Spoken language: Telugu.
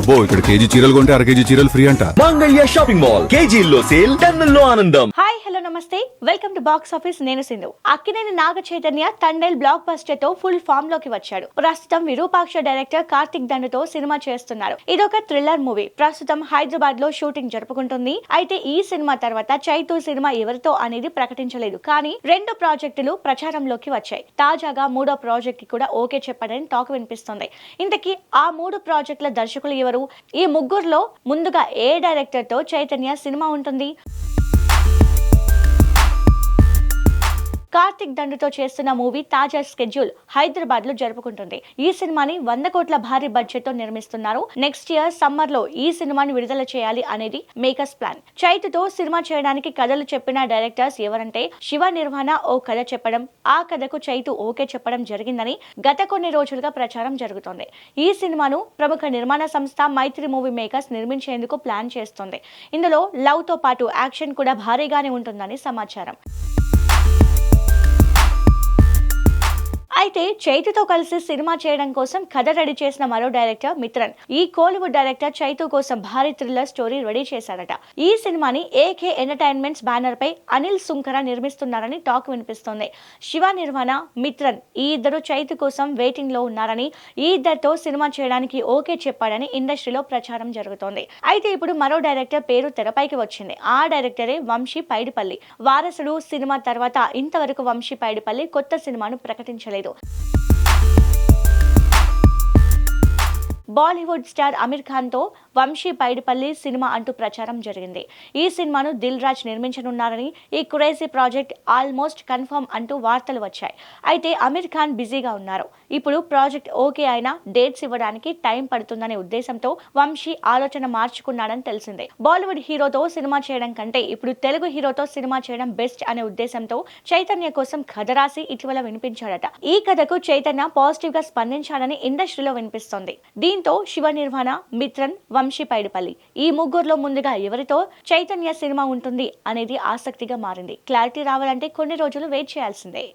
అబ్బో ఇక్కడ కేజీ చీరలు కొంటే అర కేజీ చీరలు ఫ్రీ అంట. Mangalya shopping mall. కేజీల్లో సేల్ టన్నుల్లో ఆనందం. Hi hello namaste. Welcome to box office. నేను సింధు. అక్కినేని నాగ చైతన్య తండేల్ బ్లాక్ బస్టర్తో ఫుల్ ఫామ్లోకి వచ్చాడు. ప్రస్తుతం విరూపాక్ష డైరెక్టర్ కార్తిక్ దండుతో సినిమా చేస్తున్నారు. ఇదొక థ్రిల్లర్ మూవీ. ప్రస్తుతం హైదరాబాద్లో షూటింగ్ జరుపుకుంటుంది. అయితే ఈ సినిమా తర్వాత చైతు సినిమా ఎవరితో అనేది ప్రకటించలేదు. కానీ రెండు ప్రాజెక్టులు ప్రచారంలోకి వచ్చాయి. తాజాగా మూడో ప్రాజెక్ట్కి కూడా ఓకే చెప్పాడని టాక్ వినిపిస్తుంది. ఇంతకీ ఆ మూడు ప్రాజెక్టుల దర్శకులు ఎవరు ఈ ముగ్గురులో ముందుగా ఏ డైరెక్టర్తో చైతన్య సినిమా ఉంటుంది? కార్తిక్ దండుతో చేస్తున్న మూవీ తాజా స్కెడ్యూల్ హైదరాబాద్లో జరుపుకుంటుంది. ఈ సినిమాని వంద కోట్ల భారీ బడ్జెట్తో నిర్మిస్తున్నారు. నెక్స్ట్ ఇయర్ సమ్మర్లో ఈ సినిమాని విడుదల చేయాలి అనేది మేకర్స్ ప్లాన్. చైతుతో సినిమా చేయడానికి కథలు చెప్పిన డైరెక్టర్స్ ఎవరంటే శివ నిర్వహణ ఓ కథ చెప్పడం ఆ కథకు చైతు ఓకే చెప్పడం జరిగిందని గత కొన్ని రోజులుగా ప్రచారం జరుగుతోంది. ఈ సినిమాను ప్రముఖ నిర్మాణ సంస్థ మైత్రి మూవీ మేకర్స్ నిర్మించేందుకు ప్లాన్ చేస్తుంది. ఇందులో లవ్తో పాటు యాక్షన్ కూడా భారీగానే ఉంటుందని సమాచారం. అయితే చైతుతో కలిసి సినిమా చేయడం కోసం కథ రెడీ చేసిన మరో డైరెక్టర్ మిత్రన్. ఈ కోలీవుడ్ డైరెక్టర్ చైతు కోసం భారీ థ్రిల్లర్ స్టోరీ రెడీ చేశారట. ఈ సినిమాని ఏకే ఎంటర్టైన్మెంట్స్ బ్యానర్ పై అనిల్ సుంకర నిర్మిస్తున్నారని టాక్ వినిపిస్తోంది. శివ నిర్మాణ మిత్రన్ ఈ ఇద్దరు చైతు కోసం వెయిటింగ్లో ఉన్నారని ఈ ఇద్దరితో సినిమా చేయడానికి ఓకే చెప్పాడని ఇండస్ట్రీలో ప్రచారం జరుగుతోంది. అయితే ఇప్పుడు మరో డైరెక్టర్ పేరు తెరపైకి వచ్చింది. ఆ డైరెక్టరే వంశీ పైడిపల్లి. వారసుడు సినిమా తర్వాత ఇంతవరకు వంశీ పైడిపల్లి కొత్త సినిమాను ప్రకటించలేదు. Thank you Bollywood star Aamir ఖాన్తో Vamshi Paidipally cinema అంటూ ప్రచారం జరిగింది. ఈ సినిమాను దిల్ రాజ్ నిర్మించనున్నారని ఈ క్రేజీ ప్రాజెక్ట్ ఆల్మోస్ట్ కన్ఫర్మ్ అంటూ వార్తలు వచ్చాయి. అయితే అమీర్ ఖాన్ బిజీగా ఉన్నారు. ఇప్పుడు ప్రాజెక్ట్ ఓకే అయినా డేట్స్ ఇవ్వడానికి టైం పడుతుందనే ఉద్దేశంతో వంశీ ఆలోచన మార్చుకున్నాడని తెలిసిందే. బాలీవుడ్ హీరోతో సినిమా చేయడం కంటే ఇప్పుడు తెలుగు హీరోతో సినిమా చేయడం బెస్ట్ అనే ఉద్దేశంతో చైతన్య కోసం కథ రాసి ఇటీవల వినిపించాడట. ఈ కథకు చైతన్య పాజిటివ్గా స్పందించాడని ఇండస్ట్రీలో వినిపిస్తోంది. దీంతో శివ నిర్మాణ మిత్రన్ వంశీ పైడిపల్లి. ఈ ముగ్గురులో ముందుగా ఎవరితో చైతన్య సినిమా ఉంటుంది అనేది ఆసక్తిగా మారింది. క్లారిటీ రావాలంటే కొన్ని రోజులు వెయిట్ చేయాల్సిందే.